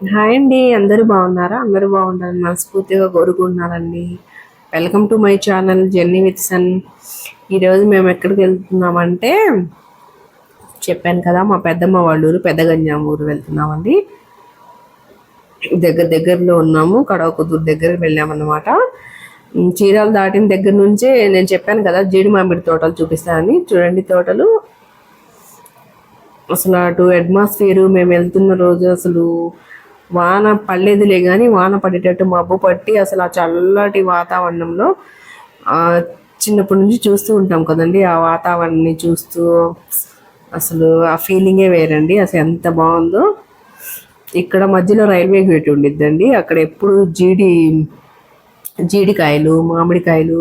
Hi అండి అందరూ బాగున్నారా? అందరూ బాగుండాలని మనస్ఫూర్తిగా కోరుకుంటున్నారండి welcome to my channel journey with son ఈరోజు మేము ఎక్కడికి వెళ్తున్నామంటే చెప్పాను కదా మా పెద్దమ్మ వాళ్ళ ఊరు పెద్దగంజాం ఊరు వెళ్తున్నామండి. దగ్గర దగ్గరలో ఉన్నాము కడవ కుదురు దగ్గర వెళ్ళామన్నమాట. చీరాలు దాటిన దగ్గర నుంచే నేను చెప్పాను కదా జీడి మామిడి తోటలు చూపిస్తానని. చూడండి తోటలు. అసలు అటు అట్మాస్ఫియర్ మేము వెళ్తున్న రోజు అసలు వాన పడలేదులే కానీ వాన పడేటట్టు మబ్బు పట్టి అసలు ఆ చల్లటి వాతావరణంలో చిన్నప్పటి నుంచి చూస్తూ ఉంటాం కదండి. ఆ వాతావరణాన్ని చూస్తూ అసలు ఆ ఫీలింగే వేరండి. అసలు ఎంత బాగుందో. ఇక్కడ మధ్యలో రైల్వే గేట్ ఉండిద్దండి. అక్కడ ఎప్పుడు జీడి జీడికాయలు మామిడికాయలు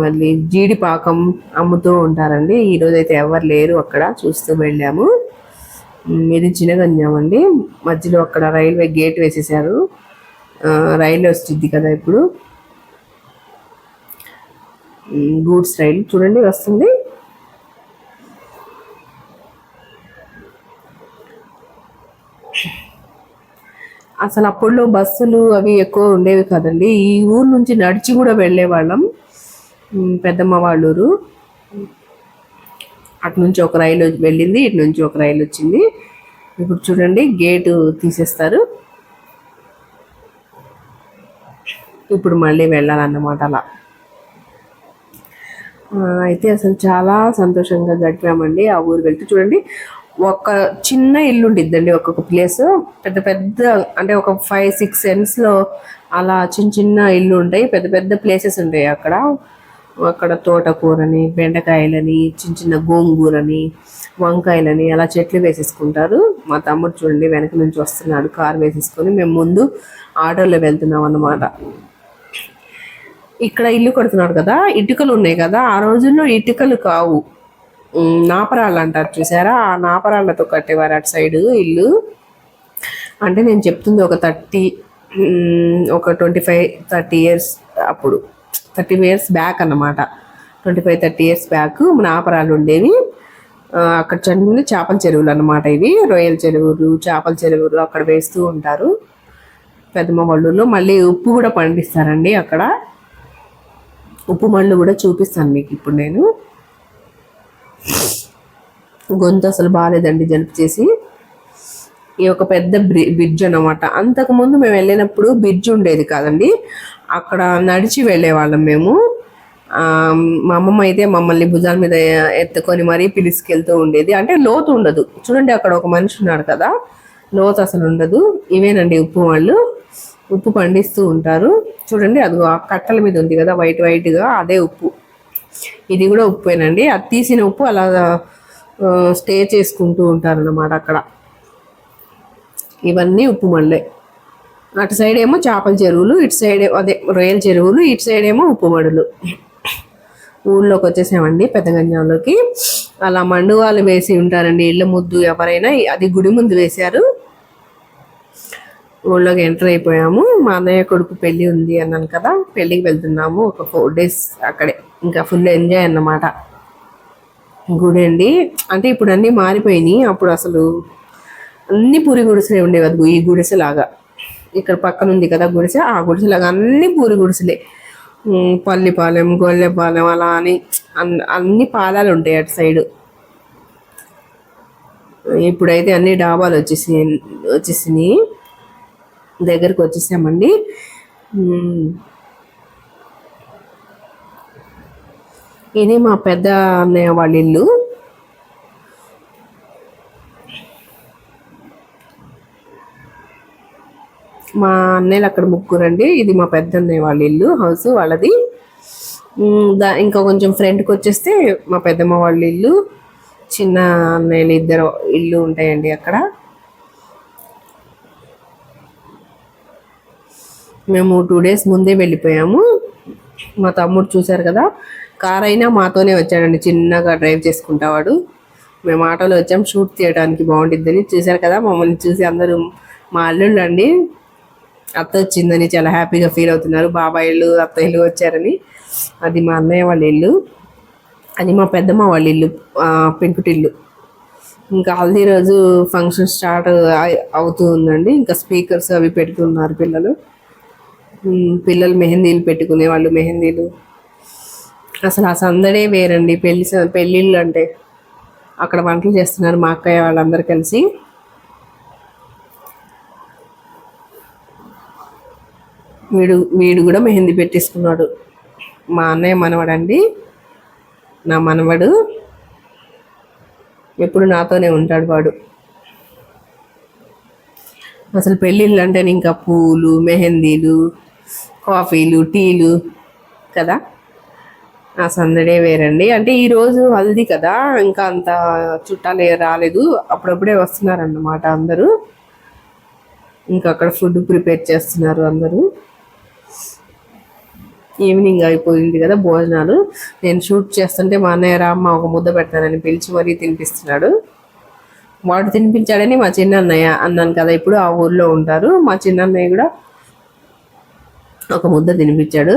మళ్ళీ జీడిపాకం అమ్ముతూ ఉంటారండి. ఈరోజైతే ఎవరు లేరు అక్కడ చూస్తూ వెళ్ళాము. ఇది చినగంజాం అండి మధ్యలో అక్కడ రైల్వే గేట్ వేసేసారు రైలు వస్తుంది కదా ఇప్పుడు. గూడ్స్ రైలు చూడండి వస్తుంది. అసలు అప్పుడులో బస్సులు అవి ఎక్కువ ఉండేవి కదండి. ఈ ఊరు నుంచి నడిచి కూడా వెళ్ళేవాళ్ళం. పెద్దమ్మ వాళ్ళూరు. అటు నుంచి ఒక రైలు వెళ్ళింది ఇటు నుంచి ఒక రైలు వచ్చింది. ఇప్పుడు చూడండి గేటు తీసేస్తారు. ఇప్పుడు మళ్ళీ వెళ్ళాలన్నమాట అలా. అయితే అసలు చాలా సంతోషంగా గడిపామండి ఆ ఊరు వెళ్తే. చూడండి ఒక చిన్న ఇల్లు ఉండిద్దండి ఒక్కొక్క ప్లేస్. పెద్ద పెద్ద అంటే ఒక ఫైవ్ సిక్స్ సెన్స్లో అలా చిన్న చిన్న ఇల్లు ఉంటాయి పెద్ద పెద్ద ప్లేసెస్ ఉంటాయి అక్కడ. అక్కడ తోటకూరని బెండకాయలని చిన్న చిన్న గోంగూరని వంకాయలని అలా చెట్లు వేసేసుకుంటారు. మా తమ్ముడు చూడండి వెనక నుంచి వస్తున్నాడు కారు వేసేసుకొని మేము ముందు ఆటోలో వెళ్తున్నాం అన్నమాట. ఇక్కడ ఇల్లు కడుతున్నాడు కదా ఇటుకలు ఉన్నాయి కదా ఆ రోజుల్లో ఇటుకలు కావు. నాపరాళ్ళు అంటారు చూసారా? ఆ నాపరాళ్ళతో కట్టేవారు అటు సైడ్ ఇల్లు. అంటే నేను చెప్తుంది ఒక థర్టీ ఒక ట్వంటీ ఫైవ్ థర్టీ ఇయర్స్ అప్పుడు. థర్టీ ఇయర్స్ బ్యాక్ అన్నమాట. Twenty five thirty years back నాపరాలు ఉండేవి. అక్కడ చండి చేపల చెరువులు అన్నమాట ఇవి. రొయ్యల చెరువులు చేపల చెరువులు అక్కడ వేస్తూ ఉంటారు. పెద్దమ్మ వాళ్ళలో మళ్ళీ ఉప్పు కూడా పండిస్తారండి అక్కడ. ఉప్పు మళ్ళు కూడా చూపిస్తాను మీకు ఇప్పుడు నేను. గొంతు అసలు బాగాలేదండి జలుపు చేసి. ఈ ఒక పెద్ద బ్రి- బ్రిడ్జ్ అనమాట అంతకుముందు మేము వెళ్ళినప్పుడు బ్రిడ్జ్ ఉండేది కాదండి. అక్కడ నడిచి వెళ్ళేవాళ్ళం మేము. మా అమ్మమ్మ అయితే మమ్మల్ని భుజాల మీద ఎత్తుకొని మరీ పిలుచుకెళ్తూ ఉండేది. అంటే లోతు ఉండదు. చూడండి అక్కడ ఒక మనిషి ఉన్నాడు కదా. లోతు అసలు ఉండదు. ఇవేనండి ఉప్పు వాళ్ళు. ఉప్పు పండిస్తూ ఉంటారు. చూడండి అది ఆ కట్టల మీద ఉంది కదా వైట్ వైట్గా అదే ఉప్పు. ఇది కూడా ఉప్పేనండి. అది తీసిన ఉప్పు అలా స్టే చేసుకుంటూ ఉంటారు అన్నమాట అక్కడ. ఇవన్నీ ఉప్పు మండలే అటు సైడ్ ఏమో చేపల చెరువులు ఇటు సైడ్ అదే రొయ్యల చెరువులు ఇటు సైడ్ ఏమో ఉప్పు మడులు. ఊళ్ళోకి వచ్చేసామండి పెద్దగంజంలోకి అలా మండువాలు వేసి ఉంటారండి ఇళ్ళ ముద్దు ఎవరైనా అది గుడి ముందు వేశారు. ఊళ్ళోకి ఎంటర్ అయిపోయాము. మా అన్నయ్య కొడుకు పెళ్ళి ఉంది అన్నాను కదా పెళ్ళికి వెళ్తున్నాము. ఒక ఫోర్ డేస్ అక్కడే. ఇంకా ఫుల్ ఎంజాయ్ అన్నమాట. గుడి అండి అంటే ఇప్పుడు అన్నీ మారిపోయినాయి. అప్పుడు అసలు అన్ని పూరి గుడిసెలే ఉండేవి అది ఈ గుడిసెలాగా. ఇక్కడ పక్కన ఉంది కదా గుడిసె ఆ గుడిసెలాగా అన్ని పూరి గుడిసెలే. పల్లిపాలెం గొల్లెపాలెం అలా అని అన్ని పాలాలు ఉంటాయి అటు సైడు. ఇప్పుడైతే అన్ని డాబాలు వచ్చేసి వచ్చేసినాయి. దగ్గరకు వచ్చేసామండి. ఇది మా పెద్ద అన్నయ్య వాళ్ళ ఇల్లు. మా అన్నయ్యలు అక్కడ ముగ్గురండి. ఇది మా పెద్ద అన్నయ్య వాళ్ళ ఇల్లు హౌస్ వాళ్ళది. దా ఇంకా కొంచెం ఫ్రంట్కి వచ్చేస్తే మా పెద్దమ్మ వాళ్ళ ఇల్లు చిన్న అన్నయ్యలు ఇద్దరు ఇల్లు ఉంటాయండి అక్కడ. మేము టూ డేస్ ముందే వెళ్ళిపోయాము. మా తమ్ముడు చూశారు కదా కార్ అయినా మాతోనే వచ్చాడండి చిన్నగా డ్రైవ్ చేసుకుంటావాడు మేము ఆటోలో వచ్చాం షూట్ చేయడానికి బాగుంటుందని చూశారు కదా మమ్మల్ని చూసి అందరూ మా అల్లుళ్ళు అండి అత్త వచ్చిందని చాలా హ్యాపీగా ఫీల్ అవుతున్నారు. బాబాయిలు అత్తయ్యలు వచ్చారని. అది మా అన్నయ్య వాళ్ళ ఇల్లు. అది మా పెద్దమ్మ వాళ్ళ ఇల్లు పెంకుటిల్లు ఇంకా హల్దీ రోజు ఫంక్షన్ స్టార్ట్ అవుతూ ఉందండి. ఇంకా స్పీకర్స్ అవి పెడుతున్నారు పిల్లలు. పిల్లలు మెహందీలు పెట్టుకునే వాళ్ళు మెహందీలు. అసలు ఆ సందడే వేరండి. పెళ్ళి పెళ్ళిళ్ళు అంటే అక్కడ వంటలు చేస్తున్నారు మా అక్కయ్య వాళ్ళందరూ కలిసి. వీడు వీడు కూడా మెహందీ పెట్టేసుకున్నాడు. మా అన్నయ్య మనవడండి. నా మనవడు ఎప్పుడు నాతోనే ఉంటాడు వాడు. అసలు పెళ్ళిళ్ళు అంటే ఇంకా పూలు మెహందీలు కాఫీలు టీలు కదా? ఆ సందడే వేరండి. అంటే ఈరోజు హల్దీ కదా? ఇంకా అంత చుట్టాలు రాలేదు. అప్పుడప్పుడే వస్తున్నారన్నమాట అందరూ. ఇంకా అక్కడ ఫుడ్ ప్రిపేర్ చేస్తున్నారు అందరూ. ఈవినింగ్ అయిపోయింది కదా భోజనాలు. నేను షూట్ చేస్తుంటే మా అన్నయ్య రామ్మ ఒక ముద్ద పెట్టానని పిలిచి మరీ తినిపిస్తున్నాడు. వాడు తినిపించాడని మా చిన్న అన్నయ్య అన్నాను కదా ఇప్పుడు ఆ ఊర్లో ఉంటారు. మా చిన్న అన్నయ్య కూడా ఒక ముద్ద తినిపించాడు.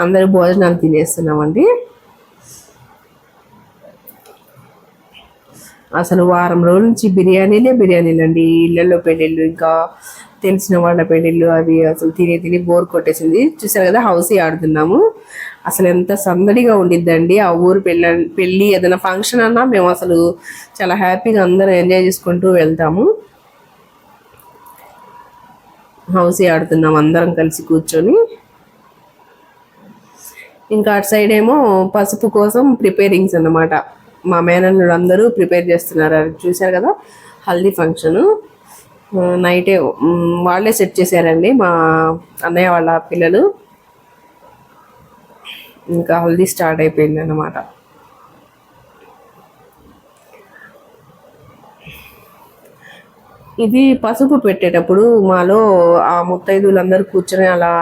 అందరూ భోజనాలు తినేస్తున్నామండి. అసలు వారం రోజుల నుంచి బిర్యానీలే బిర్యానీలు అండి ఇళ్ళల్లో పెళ్ళిళ్ళు ఇంకా తెలిసిన వాళ్ళ పెళ్ళిళ్ళు అవి అసలు తిని తిని బోర్ కొట్టేసింది. చూసారు కదా హౌసీ ఆడుతున్నాము. అసలు ఎంత సందడిగా ఉండిద్దండి. ఆ ఊరు పెళ్ళి పెళ్ళి ఏదైనా ఫంక్షన్ అన్నా మేము అసలు చాలా హ్యాపీగా అందరం ఎంజాయ్ చేసుకుంటూ వెళ్తాము. హౌసీ ఆడుతున్నాం అందరం కలిసి కూర్చొని. ఇంకా అటు సైడ్ ఏమో పసుపు కోసం ప్రిపేరింగ్స్ అన్నమాట. మా మేనల్లుడు అందరూ ప్రిపేర్ చేస్తున్నారు. అది చూశారు కదా హల్దీ ఫంక్షను నైటే వాళ్ళే సెట్ చేశారండి మా అన్నయ్య వాళ్ళ పిల్లలు. ఇంకా హల్దీ స్టార్ట్ అయిపోయింది అన్నమాట. ఇది పసుపు పెట్టేటప్పుడు మాలో ఆ ముత్తైదువులందరూ కూర్చొని అలా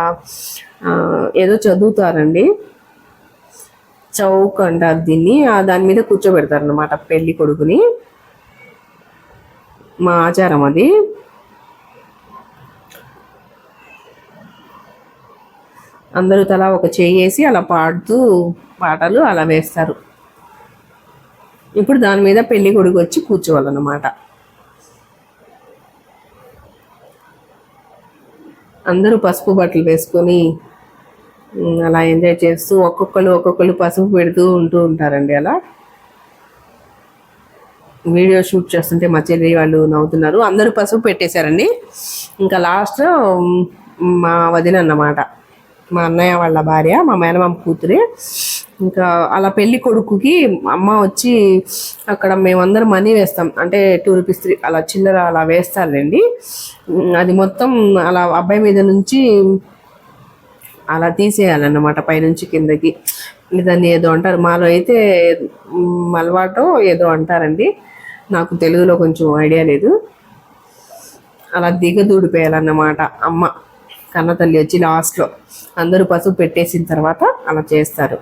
ఏదో చదువుతారండి. చౌక్ అంటారు దీన్ని. దాని మీద కూర్చోబెడతారు అనమాట పెళ్ళి కొడుకుని. మా ఆచారం అది. అందరూ తలా ఒక చేయి వేసి అలా పాడుతూ పాటలు అలా వేస్తారు. ఇప్పుడు దాని మీద పెళ్ళి కొడుకు వచ్చి కూర్చోవాలన్నమాట. అందరూ పసుపు బట్టలు వేసుకొని అలా ఎంజాయ్ చేస్తూ ఒక్కొక్కరు ఒక్కొక్కరు పసుపు పెడుతూ ఉంటూ ఉంటారండి అలా. వీడియో షూట్ చేస్తుంటే మా చెల్లి వాళ్ళు నవ్వుతున్నారు. అందరూ పసుపు పెట్టేశారండి. ఇంకా లాస్ట్ మా వదిన అన్నమాట. మా అన్నయ్య వాళ్ళ భార్య మా మేనమామ కూతురే. ఇంకా అలా పెళ్ళి కొడుకుకి అమ్మ వచ్చి అక్కడ మేమందరం మనీ వేస్తాం. అంటే టూ రూపీస్ త్రీ అలా చిల్లర అలా వేస్తారులేండి. అది మొత్తం అలా అబ్బాయి మీద నుంచి అలా తీసేయాలన్నమాట పైనుంచి కిందకి. దాన్ని ఏదో అంటారు. మాలో అయితే మ్, ఏదో అంటారండి. నాకు తెలుగులో కొంచెం ఐడియా లేదు. అలా దిగదూడిపోయాలన్నమాట అమ్మ. కన్న తల్లి వచ్చి లాస్ట్లో. అందరూ పసుపు పెట్టేసిన తర్వాత అలా చేస్తారు.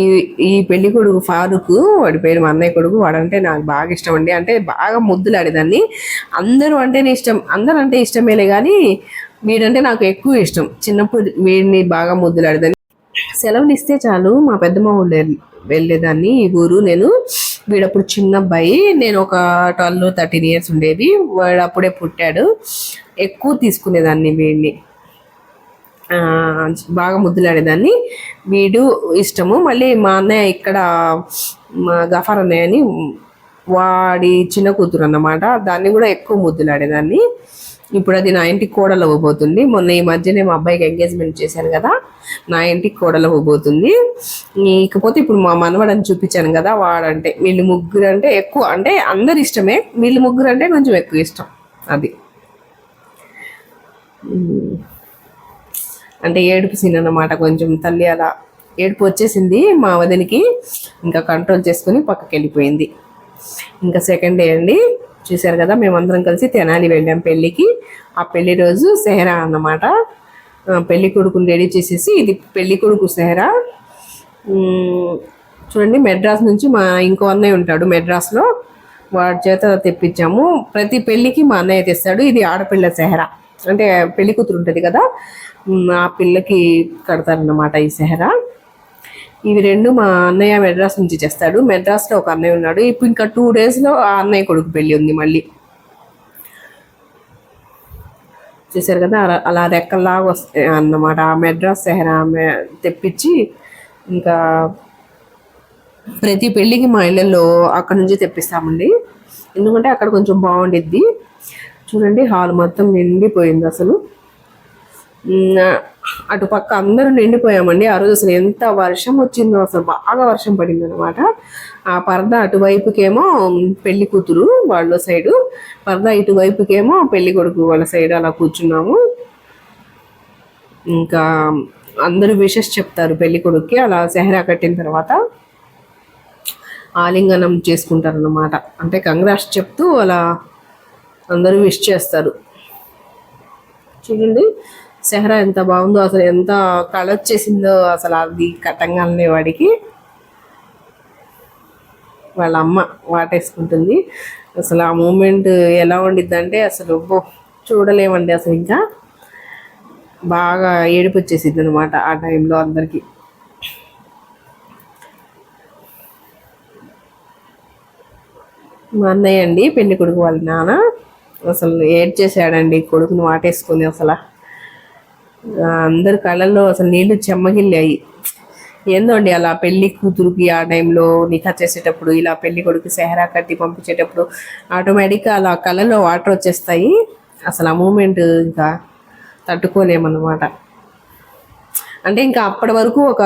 ఈ ఈ పెళ్ళి కొడుకు ఫారూక్ వాడి పేరు మా అన్నయ్య కొడుకు వాడంటే నాకు బాగా ఇష్టం అండి. అంటే బాగా ముద్దులాడేదాన్ని అందరూ అంటేనే ఇష్టం. అందరూ అంటే ఇష్టమేలే కానీ వీడంటే నాకు ఎక్కువ ఇష్టం. చిన్నప్పుడు వీడిని బాగా ముద్దులాడేదాన్ని. సెలవులు ఇస్తే చాలు మా పెద్దమ్మ ఊళ్ళో వెళ్ళేదాన్ని. ఈ ఊరు నేను వీడప్పుడు చిన్న అబ్బాయి. నేను ఒక ట్వెల్వ్ థర్టీన్ ఇయర్స్ ఉండేది. వాడు అప్పుడే పుట్టాడు. ఎక్కువ తీసుకునేదాన్ని వీడిని. బాగా ముద్దులాడేదాన్ని. వీడు ఇష్టము. మళ్ళీ మా అన్నయ్య ఇక్కడ మా గఫార్ అన్నయ్య అని వాడి చిన్న కూతురు అన్నమాట. దాన్ని కూడా ఎక్కువ ముద్దులాడేదాన్ని. ఇప్పుడు అది నా ఇంటికి కోడలు అవ్వబోతుంది. మొన్న ఈ మధ్యనే మా అబ్బాయికి ఎంగేజ్మెంట్ చేశాను కదా నా ఇంటికి కోడలు అవ్వబోతుంది. ఇకపోతే ఇప్పుడు మా మనవడని చూపించాను కదా వాడంటే వీళ్ళు ముగ్గురు అంటే ఎక్కువ అంటే అందరు ఇష్టమే. వీళ్ళు ముగ్గురు అంటే కొంచెం ఎక్కువ ఇష్టం అది. అంటే ఏడుపు సీన్ అన్నమాట కొంచెం తల్లి అలా ఏడుపు వచ్చేసింది మా వదినికి ఇంకా కంట్రోల్ చేసుకుని పక్కకి వెళ్ళిపోయింది ఇంకా సెకండ్ డే అండి. చూశారు కదా మేమందరం కలిసి తెనాలి వెళ్ళాం పెళ్ళికి. ఆ పెళ్ళి రోజు సెహరా అన్నమాట. పెళ్ళి కొడుకుని రెడీ చేసేసి ఇది పెళ్ళి కొడుకు సెహరా. చూడండి మెడ్రాస్ నుంచి మా ఇంకో అన్నయ్య ఉంటాడు మెడ్రాస్లో. వాడి చేత తెప్పించాము. ప్రతి పెళ్ళికి మా అన్నయ్య తెస్తాడు. ఇది ఆడపిల్ల సెహరా. అంటే పెళ్ళి కూతురు ఉంటుంది కదా ఆ పిల్లకి కడతారన్నమాట ఈ సెహరా. ఇవి రెండు మా అన్నయ్య మెడ్రాస్ నుంచి చేస్తాడు. మెడ్రాస్లో ఒక అన్నయ్య ఉన్నాడు. ఇప్పుడు ఇంకా టూ డేస్లో ఆ అన్నయ్య కొడుకు పెళ్ళి ఉంది మళ్ళీ. చూసారు కదా? అలా అలా రెక్కల్లాగా వస్తాయి అన్నమాట. ఆ మెడ్రాస్ సెహరా తెప్పించి ఇంకా ప్రతి పెళ్ళికి మా ఇళ్ళల్లో అక్కడ నుంచి తెప్పిస్తామండి. ఎందుకంటే అక్కడ కొంచెం బాగుండిద్ది. చూడండి హాల్ మొత్తం నిండిపోయింది అసలు. అటుపక్క అటు పక్క అందరూ నిండిపోయామండి. ఆ రోజు అసలు ఎంత వర్షం వచ్చిందో అసలు బాగా వర్షం పడింది అనమాట ఆ పరద అటువైపుకేమో పెళ్ళి కూతురు వాళ్ళ సైడు పరద ఇటువైపుకేమో పెళ్ళి కొడుకు వాళ్ళ సైడ్ అలా కూర్చున్నాము. ఇంకా అందరూ విషెస్ చెప్తారు పెళ్ళి కొడుక్కి అలా సెహరా కట్టిన తర్వాత ఆలింగనం చేసుకుంటారు అన్నమాట అంటే కంగ్రాట్స్ చెప్తూ అలా అందరూ విష్ చేస్తారు. చూడండి. సెహరా ఎంత బాగుందో అసలు ఎంత కళ వచ్చేసిందో అసలు అది కట్టంగానే వాడికి. వాళ్ళ అమ్మ వాటేసుకుంటుంది. అసలు ఆ మూమెంట్ ఎలా ఉండిద్దంటే అసలు చూడలేమండి అసలు ఇంకా. బాగా ఏడుపు వచ్చేసింది అనమాట ఆ టైంలో అందరికీ. మా అన్నయ్య అండి పెళ్ళి కొడుకు వాళ్ళ నాన్న. అసలు ఏడ్ చేశాడండి కొడుకుని వాటేసుకొని అసలు. అందరి కళ్ళల్లో అసలు నీళ్ళు చెమ్మగిల్లాయి. ఏందండి అలా పెళ్ళి కూతురుకి ఆ టైంలో నిఖా చేసేటప్పుడు ఇలా పెళ్ళి కొడుకు సెహరా కట్టి పంపించేటప్పుడు ఆటోమేటిక్గా అలా కళ్ళలో వాటర్ వచ్చేస్తాయి. అసలు ఆ మూమెంట్ ఇంకా తట్టుకోలేమన్నమాట. అంటే ఇంకా అప్పటి వరకు ఒక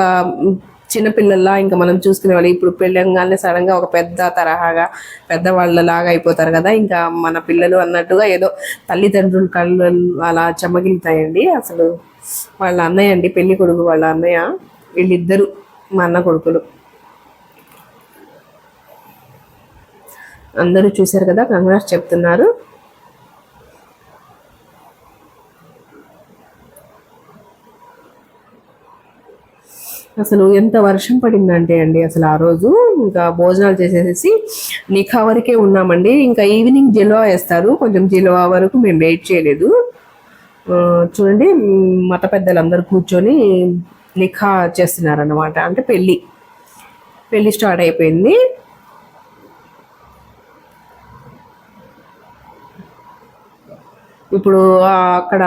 చిన్నపిల్లల్లా ఇంకా మనం చూసుకునే వాళ్ళు ఇప్పుడు పెళ్ళంగానే సడన్గా ఒక పెద్ద తరహాగా పెద్దవాళ్ళలాగా అయిపోతారు కదా ఇంకా మన పిల్లలు అన్నట్టుగా ఏదో తల్లిదండ్రులు కళ్ళు అలా చెమ్మగిలుతాయండి అసలు వాళ్ళ అన్నయ్య అండి పెళ్ళి కొడుకు వాళ్ళ అన్నయ్య వీళ్ళిద్దరు మా అన్న కొడుకులు. అందరూ చూశారు కదా కంగ్రాట్స్ చెప్తున్నారు. అసలు ఎంత వర్షం పడిందంటే అండి అసలు ఆ రోజు ఇంకా భోజనాలు చేసేసి నిఖా వరకే ఉన్నామండి. ఇంకా ఈవినింగ్ జిల్వా వేస్తారు. కొంచెం జిల్వా వరకు మేము వెయిట్ చేయలేదు. చూడండి మత పెద్దలందరూ కూర్చొని నిఖా చేస్తున్నారన్నమాట. అంటే పెళ్ళి పెళ్ళి స్టార్ట్ అయిపోయింది. ఇప్పుడు అక్కడ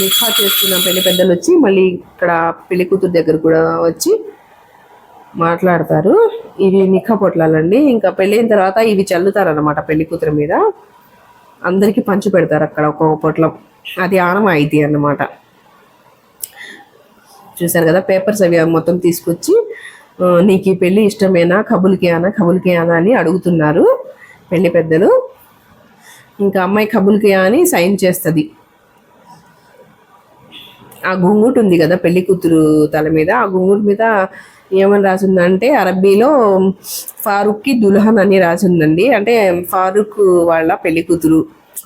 నిఖా చేసుకున్న పెళ్ళి పెద్దలు వచ్చి మళ్ళీ ఇక్కడ పెళ్ళి కూతురు దగ్గర కూడా వచ్చి మాట్లాడతారు. ఇవి నిఖా పొట్లాలండి. ఇంకా పెళ్ళైన తర్వాత ఇవి చల్లుతారు అనమాట పెళ్ళి కూతురు మీద. అందరికీ పంచి పెడతారు అక్కడ ఒక్కొక్క పొట్లం. అది ఆనవాయితీ అన్నమాట. చూసారు కదా పేపర్స్ అవి మొత్తం తీసుకొచ్చి నీకు ఈ పెళ్ళి ఇష్టమేనా? కబుల్కి అనా కబుల్కి అనా అని అడుగుతున్నారు పెళ్ళి పెద్దలు. ఇంకా అమ్మాయి కబుల్కియా అని సైన్ చేస్తుంది. ఆ గుంగుట్ ఉంది కదా పెళ్ళి కూతురు తల మీద ఆ గుంగుట్ మీద ఏమని రాసిందంటే అరబ్బీలో ఫారూక్కి దుల్హన్ అని రాసిందండి. అంటే ఫారూక్ వాళ్ళ పెళ్ళి కూతురు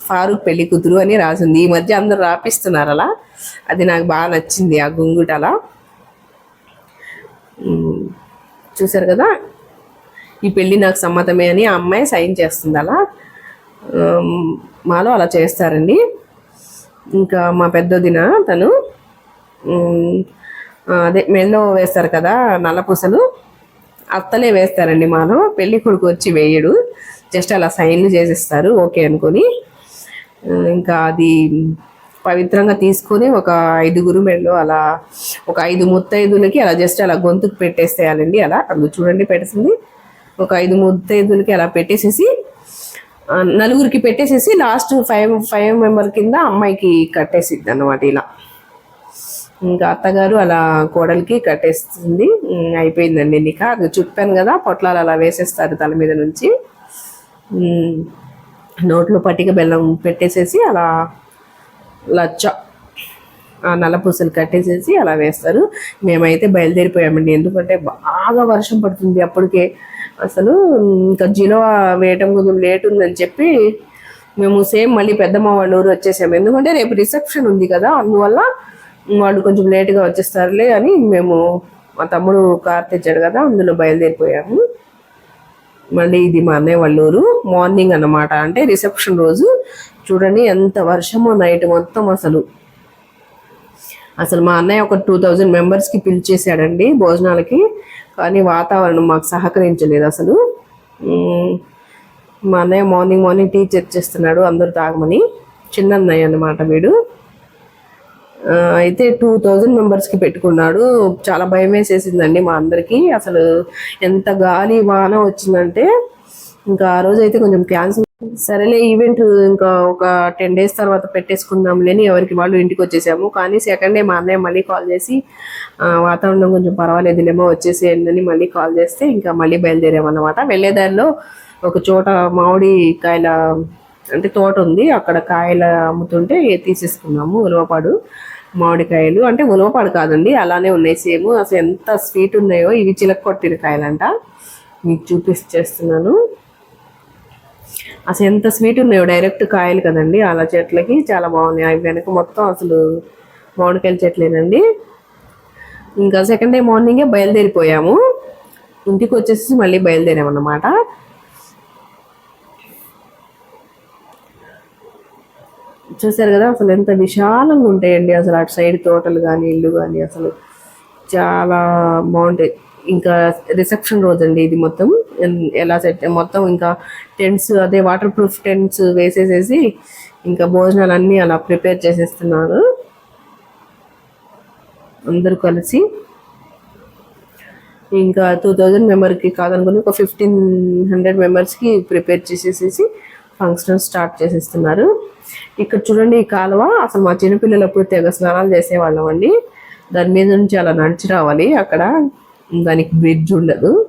ఫారూక్ పెళ్ళి కూతురు అని రాసింది. ఈ మధ్య అందరు రాపిస్తున్నారు అలా. అది నాకు బాగా నచ్చింది ఆ గుంగుట అలా. చూసారు కదా? ఈ పెళ్ళి నాకు సమ్మతమే అని ఆ అమ్మాయి సైన్ చేస్తుంది అలా. మాలో అలా చేస్తారండి. ఇంకా మా పెద్దదిన తను అదే మెల్లో వేస్తారు కదా నల్ల పూసలు. అత్తలే వేస్తారండి మాలో. పెళ్ళి కొడుకు వచ్చి వేయడు. జస్ట్ అలా సైన్లు చేసిస్తారు ఓకే అనుకొని. ఇంకా అది పవిత్రంగా తీసుకొని ఒక ఐదుగురు మెళ్ళు అలా ఒక ఐదు ముత్తైదులకి అలా జస్ట్ అలా గొంతుకు పెట్టేసేయాలండి అలా. అందులో చూడండి పెట్టేసింది. ఒక ఐదు ముత్తైదులకి అలా పెట్టేసేసి నలుగురికి పెట్టేసేసి లాస్ట్ ఫైవ్ ఫైవ్ మెంబర్ కింద అమ్మాయికి కట్టేసిద్ది అన్నమాట ఇలా. ఇంకా అత్తగారు అలా కోడలికి కట్టేస్తుంది. అయిపోయిందండి నికా. అది చుట్టాను కదా పొట్లాలు అలా వేసేస్తారు తల మీద నుంచి. నోట్లో పట్టిక బెల్లం పెట్టేసేసి అలా లచ్చ ఆ నల్లపూసలు కట్టేసేసి అలా వేస్తారు. మేమైతే బయలుదేరిపోయామండి. ఎందుకంటే బాగా వర్షం పడుతుంది అప్పటికే. అసలు ఇంకా జినోవా వేయటం కొంచెం లేట్ ఉందని చెప్పి మేము సేమ్ మళ్ళీ పెద్దమ్మ వాళ్ళ ఊరు వచ్చేసాము. ఎందుకంటే రేపు రిసెప్షన్ ఉంది కదా అందువల్ల వాళ్ళు కొంచెం లేట్గా వచ్చేస్తారులే అని మేము మా తమ్ముడు కార్ తెచ్చాడు కదా అందులో బయలుదేరిపోయాము. మళ్ళీ ఇది మా అన్నయ్య వాళ్ళ ఊరు. మార్నింగ్ అన్నమాట. అంటే రిసెప్షన్ రోజు. చూడండి ఎంత వర్షమో నైట్ మొత్తం అసలు. అసలు మా అన్నయ్య ఒక టూ థౌజండ్ మెంబర్స్కి పిలిచేసాడండి భోజనాలకి కానీ వాతావరణం మాకు సహకరించలేదు అసలు. మా అన్నయ్య మార్నింగ్ మార్నింగ్ టీ చేస్తున్నాడు అందరూ తాగమని. చిన్న అన్నయ్య అన్నమాట వీడు. అయితే టూ థౌజండ్ మెంబర్స్కి పెట్టుకున్నాడు. చాలా భయం వేసేసిందండి మా అందరికీ. అసలు ఎంత గాలి వాన వచ్చిందంటే ఇంకా ఆ రోజు అయితే కొంచెం క్యాన్సిల్ సరేలే ఈవెంట్ ఇంకా ఒక టెన్ డేస్ తర్వాత పెట్టేసుకుందాం లేని ఎవరికి వాళ్ళు ఇంటికి వచ్చేసాము. కానీ సెకండ్ డే మా అన్నయ్య మళ్ళీ కాల్ చేసి వాతావరణం కొంచెం పర్వాలేదులేమో వచ్చేసేయండి అని మళ్ళీ కాల్ చేస్తే ఇంకా మళ్ళీ బయలుదేరామన్నమాట. వెళ్ళేదారిలో ఒక చోట మామిడి కాయల అంటే తోట ఉంది. అక్కడ కాయలు అమ్ముతుంటే తీసేసుకున్నాము ఉలవపాడు మామిడికాయలు అంటే ఉలవపాడు కాదండి అలానే ఉన్నాయి సేమ్. అసలు ఎంత స్వీట్ ఉన్నాయో ఇవి చిలక కొట్టిన కాయలంట. మీకు చూపిస్తేస్తున్నాను అసలు ఎంత స్వీట్ ఉన్నాయో డైరెక్ట్ కాయలు కదండి. అలా చెట్లకి చాలా బాగున్నాయి. అవి వెనక మొత్తం అసలు మామిడికాయల చెట్లేనండి. ఇంకా సెకండ్ డే మార్నింగే బయలుదేరిపోయాము. ఇంటికి వచ్చేసి మళ్ళీ బయలుదేరామన్నమాట. చూసారు కదా అసలు ఎంత విశాలంగా ఉంటాయండి. అసలు అటు సైడ్ తోటలు కానీ ఇల్లు కానీ అసలు చాలా బాగుంటాయి. ఇంకా రిసెప్షన్ రోజు అండి ఇది మొత్తం. ఎన్- ఎలా సెట్ మొత్తం ఇంకా టెంట్స్ అదే వాటర్ ప్రూఫ్ టెంట్స్ వేసేసేసి ఇంకా భోజనాలు అన్నీ అలా ప్రిపేర్ చేసేస్తున్నారు. అందరూ కలిసి. ఇంకా టూ థౌజండ్ మెంబర్కి కాదనుకుని ఒక ఫిఫ్టీన్ హండ్రెడ్ మెంబర్స్కి ప్రిపేర్ చేసేసేసి ఫంక్షన్ స్టార్ట్ చేసేస్తున్నారు. ఇక్కడ చూడండి ఈ కాలువ అసలు మా చిన్నపిల్లలు అప్పుడు తెగ స్నానాలు చేసేవాళ్ళం అండి దాని మీద నుంచి అలా నడిచి రావాలి అక్కడ. దానికి బ్రిడ్జ్ ఉండదు.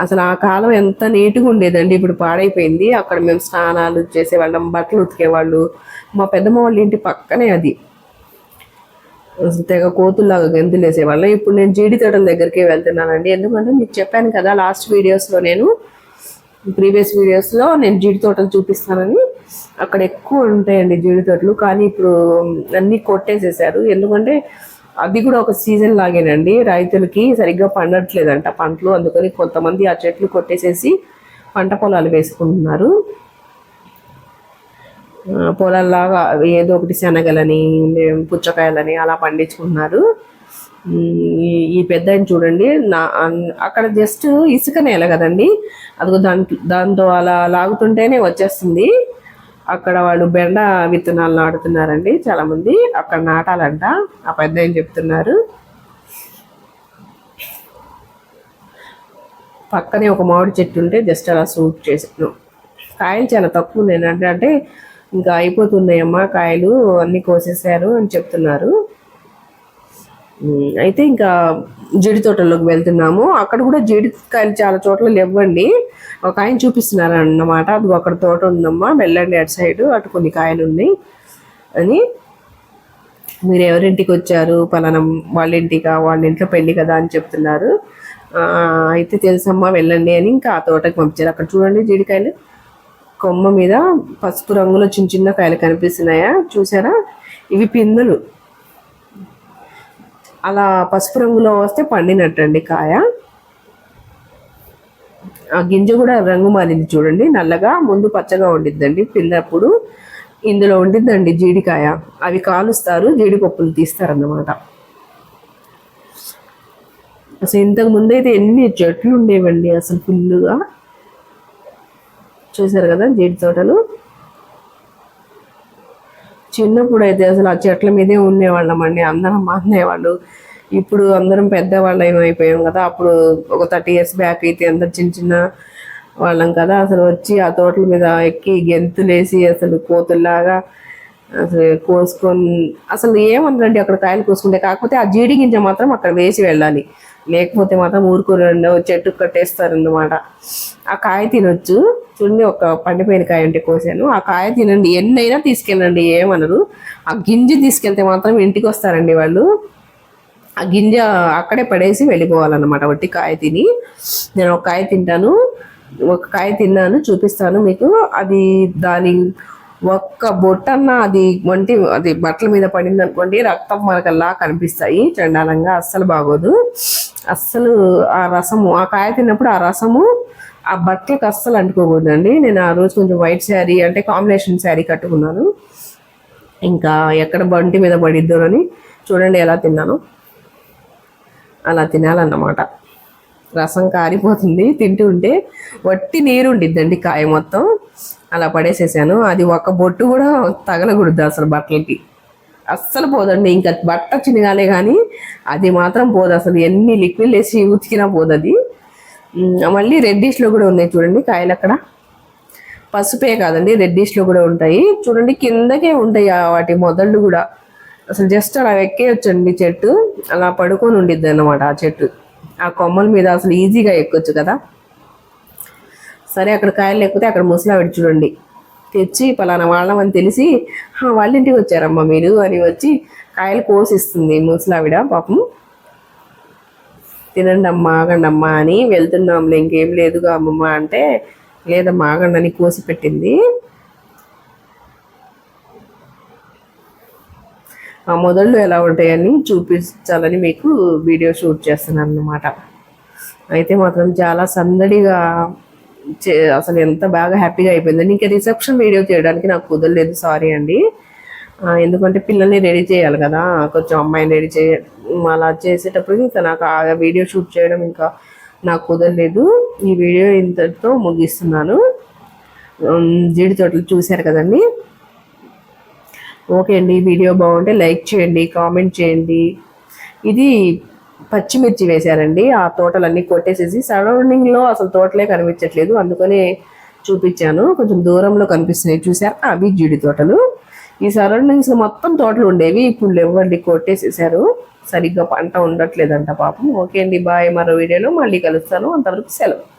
అసలు ఆ కాలం ఎంత నీట్గా ఉండేదండి. ఇప్పుడు పాడైపోయింది. అక్కడ మేము స్నానాలు చేసేవాళ్ళం బట్టలు ఉతికేవాళ్ళు. మా పెద్దమ్మ వాళ్ళ ఇంటి పక్కనే అది. అసలు తెగ కోతుల్లాగా గంతులు వేసేవాళ్ళం ఇప్పుడు నేను జీడి తోటల దగ్గరికి వెళ్తున్నానండి. ఎందుకంటే మీకు చెప్పాను కదా లాస్ట్ వీడియోస్లో నేను ప్రీవియస్ వీడియోస్లో నేను జీడి తోటలు చూపిస్తానని. అక్కడ ఎక్కువ ఉంటాయండి జీడి తోటలు. కానీ ఇప్పుడు అన్నీ కొట్టేసేసారు. ఎందుకంటే అది కూడా ఒక సీజన్ లాగేనండి. రైతులకి సరిగ్గా పండట్లేదంట పంటలు. అందుకని కొంతమంది ఆ చెట్లు కొట్టేసేసి పంట పొలాలు వేసుకుంటున్నారు. పొలాల్లాగా ఏదో ఒకటి శనగలని పుచ్చకాయలని అలా పండించుకుంటున్నారు. ఈ ఈ పెద్ద ఆయన చూడండి. నా అక్కడ జస్ట్ ఇసుక నేల కదండి. అదిగో దాంట్లో దాంతో అలా లాగుతుంటేనే వచ్చేస్తుంది. అక్కడ వాళ్ళు బెండ విత్తనాలు నాటుతున్నారండి చాలా మంది అక్కడ నాటాలంట. ఆ పెద్ద ఏం చెప్తున్నారు? పక్కనే ఒక మామిడి చెట్టు ఉంటే జస్ట్ అలా సూట్ చేసాను కాయలు చాలా తక్కువ ఉన్నాయి. అంటే ఇంకా అయిపోతున్నాయమ్మా కాయలు అన్నీ కోసేసారు అని చెప్తున్నారు. అయితే ఇంకా జీడి తోటలోకి వెళ్తున్నాము. అక్కడ కూడా జీడికాయలు చాలా చోట్ల లేవండి. ఒక ఆయన చూపిస్తున్నారు అన్నమాట అది అక్కడ తోట ఉందమ్మా. వెళ్ళండి అటు సైడ్. అటు కొన్ని కాయలు ఉన్నాయి అని. మీరు ఎవరింటికి వచ్చారు? పలానా వాళ్ళ ఇంటికా వాళ్ళ ఇంట్లో పెళ్ళి కదా అని చెప్తున్నారు. అయితే తెలుసమ్మా వెళ్ళండి అని ఇంకా ఆ తోటకి పంపించారు. అక్కడ చూడండి జీడికాయలు కొమ్మ మీద పసుపు రంగులో చిన్న చిన్న కాయలు కనిపిస్తున్నాయా? చూసారా? ఇవి పిందులు. అలా పసుపు రంగులో వస్తే పండినట్టండి కాయ. ఆ గింజ కూడా రంగు మారింది చూడండి నల్లగా ముందు పచ్చగా ఉండిద్దండి. పిల్లప్పుడు ఇందులో ఉండిద్దండి జీడికాయ. అవి కాలుస్తారు జీడిపప్పులు తీస్తారన్నమాట. అసలు ఇంతకు ముందు అయితే ఎన్ని చెట్లు ఉండేవండి అసలు ఫుల్లుగా. చూసారు కదా జీడి తోటలు? చిన్నప్పుడు అయితే అసలు ఆ చెట్ల మీదే ఉండేవాళ్ళం అండి. అందరం మానేవాళ్ళు. ఇప్పుడు అందరం పెద్దవాళ్ళు ఏమైపోయాం కదా. అప్పుడు ఒక థర్టీ ఇయర్స్ బ్యాక్ అయితే అందరు చిన్న చిన్న వాళ్ళం కదా. అసలు వచ్చి ఆ తోటల మీద ఎక్కి గెంతులేసి అసలు కోతుల్లాగా కోసుకొని అసలు ఏమనరండి అక్కడ కాయలు కోసుకుంటే? కాకపోతే ఆ జీడి గింజ మాత్రం అక్కడ వేసి వెళ్ళాలి. లేకపోతే మాత్రం ఊరుకోరండి చెట్టు కట్టేస్తారన్నమాట. ఆ కాయ తినొచ్చు. చూడండి ఒక పండిపోయిన కాయ ఉంటే కోసాను. ఆ కాయ తినండి. ఎన్నైనా తీసుకెళ్ళండి ఏమనరు. ఆ గింజ తీసుకెళ్తే మాత్రం ఇంటికి వస్తారండి వాళ్ళు. ఆ గింజ అక్కడే పడేసి వెళ్ళిపోవాలన్నమాట. వట్టి కాయ తిని. నేను ఒక కాయ తింటాను. ఒక కాయ తిన్నాను చూపిస్తాను మీకు. అది దాని ఒక్క బొట్టన్న అది వంటి అది బట్టల మీద పడింది అనుకోండి రక్తం మనకల్లా కనిపిస్తాయి. చండాలంగా అస్సలు బాగోదు. అస్సలు ఆ రసము ఆ కాయ తిన్నప్పుడు ఆ రసము ఆ బట్టలకు అస్సలు అంటుకోకూడదండి. నేను ఆ రోజు కొంచెం వైట్ శారీ అంటే కాంబినేషన్ శారీ కట్టుకున్నాను. ఇంకా ఎక్కడ బంటి మీద పడిద్దోనని చూడండి ఎలా తిన్నాను. అలా తినాలన్నమాట. రసం కారిపోతుంది. తింటూ ఉంటే వట్టి నీరు ఉండిద్దండి కాయ మొత్తం. అలా పడేసేసాను. అది ఒక బొట్టు కూడా తగలకూడదు అసలు బట్టలకి. అస్సలు పోదండి. ఇంకా బట్ట చిన్నగానే కానీ అది మాత్రం పోదు అసలు. ఎన్ని లిక్విడ్ వేసి ఉతికినా పోదు అది మళ్ళీ రెడ్డిష్లో కూడా ఉన్నాయి చూడండి కాయలు అక్కడ పసుపే కాదండి రెడ్డిష్లో కూడా ఉంటాయి. చూడండి కిందకే ఉంటాయి ఆ వాటి మొదళ్ళు కూడా. అసలు జస్ట్ అలా ఎక్కేయొచ్చండి చెట్టు. అలా పడుకొని ఉండిద్ది అన్నమాట ఆ చెట్టు. ఆ కొమ్మల మీద అసలు ఈజీగా ఎక్కొచ్చు కదా. సరే అక్కడ కాయలు లేకపోతే అక్కడ ముసలావిడ చూడండి. తెచ్చి పలానా వాళ్ళం అని తెలిసి వాళ్ళ ఇంటికి వచ్చారమ్మా మీరు అని వచ్చి కాయలు కోసిస్తుంది ముసలావిడ పాపం. తినండి అమ్మా ఆగండి అమ్మా అని వెళ్తున్నాంలే ఇంకేం లేదుగా అమ్మమ్మ అంటే లేదమ్మా ఆగండి అని కోసి పెట్టింది ఆ మొదళ్ళు ఎలా ఉంటాయని చూపించాలని మీకు వీడియో షూట్ చేస్తున్నాను అన్నమాట అయితే మాత్రం చాలా సందడిగా అసలు ఎంత బాగా హ్యాపీగా అయిపోయింది ఇంకా రిసెప్షన్ వీడియో చేయడానికి నాకు కుదరలేదు సారీ అండి. ఎందుకంటే పిల్లల్ని రెడీ చేయాలి కదా కొంచెం అమ్మాయిని రెడీ చేయ అలా చేసేటప్పుడు ఇంకా నాకు ఆ వీడియో షూట్ చేయడం ఇంకా నాకు కుదరలేదు. ఈ వీడియో ఇంతటితో ముగిస్తున్నాను. జీడి తోటలు చూశారు కదండి. ఓకే అండి వీడియో బాగుంటే లైక్ చేయండి కామెంట్ చేయండి. ఇది పచ్చిమిర్చి వేశారండి. ఆ తోటలన్నీ కొట్టేసేసి సరౌండింగ్లో అసలు తోటలే కనిపించట్లేదు. అందుకనే చూపించాను. కొంచెం దూరంలో కనిపిస్తున్నాయి. చూసారు అవి జీడి తోటలు. ఈ సరౌండింగ్స్ మొత్తం తోటలు ఉండేవి. ఇప్పుడు లేవండి కొట్టేసేసారు సరిగ్గా పంట ఉండట్లేదంట పాపం. ఓకే అండి బాయ్ మరో వీడియోలో మళ్ళీ కలుస్తాను. అంతవరకు సెలవు.